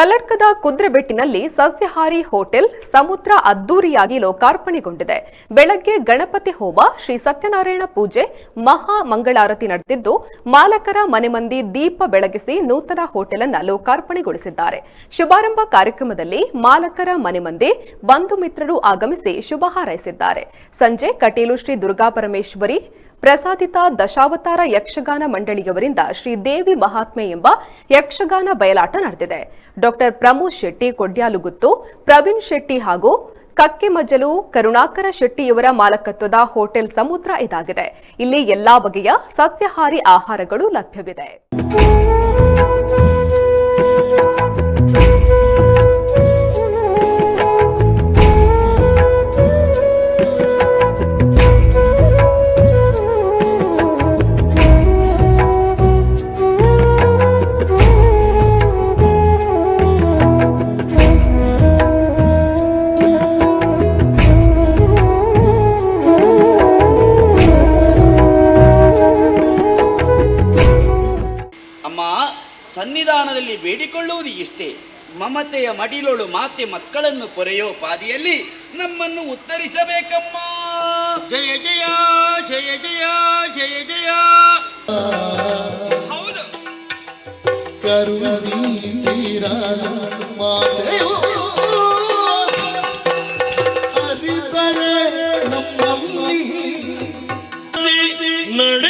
ಕಲ್ಲಡ್ಕದ ಕುದ್ರೆಬೆಟ್ಟಿನಲ್ಲಿ ಸಸ್ಯಹಾರಿ ಹೋಟೆಲ್ ಸಮುದ್ರ ಅದ್ದೂರಿಯಾಗಿ ಲೋಕಾರ್ಪಣೆಗೊಂಡಿದೆ. ಬೆಳಗ್ಗೆ ಗಣಪತಿ ಹೋಮ, ಶ್ರೀ ಸತ್ಯನಾರಾಯಣ ಪೂಜೆ, ಮಹಾ ಮಂಗಳಾರತಿ ನಡೆದಿದ್ದು, ಮಾಲಕರ ಮನೆ ಮಂದಿ ದೀಪ ಬೆಳಗಿಸಿ ನೂತನ ಹೋಟೆಲ್ ಅನ್ನು ಲೋಕಾರ್ಪಣೆಗೊಳಿಸಿದ್ದಾರೆ. ಶುಭಾರಂಭ ಕಾರ್ಯಕ್ರಮದಲ್ಲಿ ಮಾಲಕರ ಮನೆ ಮಂದಿ, ಬಂಧು ಮಿತ್ರರು ಆಗಮಿಸಿ ಶುಭ ಹಾರೈಸಿದ್ದಾರೆ. ಸಂಜೆ ಕಟೀಲು ಶ್ರೀ ದುರ್ಗಾಪರಮೇಶ್ವರಿ ಪ್ರಸಾದಿತ ದಶಾವತಾರ ಯಕ್ಷಗಾನ ಮಂಡಳಿಯವರಿಂದ ಶ್ರೀ ದೇವಿ ಮಹಾತ್ಮೆ ಎಂಬ ಯಕ್ಷಗಾನ ಬಯಲಾಟ ನಡೆದಿದೆ. ಡಾಕ್ಟರ್ ಪ್ರಮೋದ್ ಶೆಟ್ಟಿ, ಕೊಡ್ಯಾಲುಗುತ್ತು, ಪ್ರವೀಣ್ ಶೆಟ್ಟಿ ಹಾಗೂ ಕಕ್ಕೆಮಜ್ಜಲು ಕರುಣಾಕರ ಶೆಟ್ಟಿಯವರ ಮಾಲಕತ್ವದ ಹೋಟೆಲ್ ಸಮುದ್ರ ಇದಾಗಿದೆ. ಇಲ್ಲಿ ಎಲ್ಲಾ ಬಗೆಯ ಸಸ್ಯಾಹಾರಿ ಆಹಾರಗಳು ಲಭ್ಯವಿದೆ. ಸನ್ನಿಧಾನದಲ್ಲಿ ಬೇಡಿಕೊಳ್ಳುವುದು ಇಷ್ಟೇ. ಮಮತೆಯ ಮಡಿಲೋಳು ಮಾತೆ ಮಕ್ಕಳನ್ನು ಪೊರೆಯೋ ಪಾದಿಯಲ್ಲಿ ನಮ್ಮನ್ನು ಉತ್ತರಿಸಬೇಕಮ್ಮ. ಜಯ ಜಯ ಜಯ ಜಯ ಜಯ ಜಯ. ಹೌದು. ನಡೆ ಮಾತೆಯು ಅರಿತರೆ ನಮ್ಮಲ್ಲಿ ಮಕ್ಕಳೇ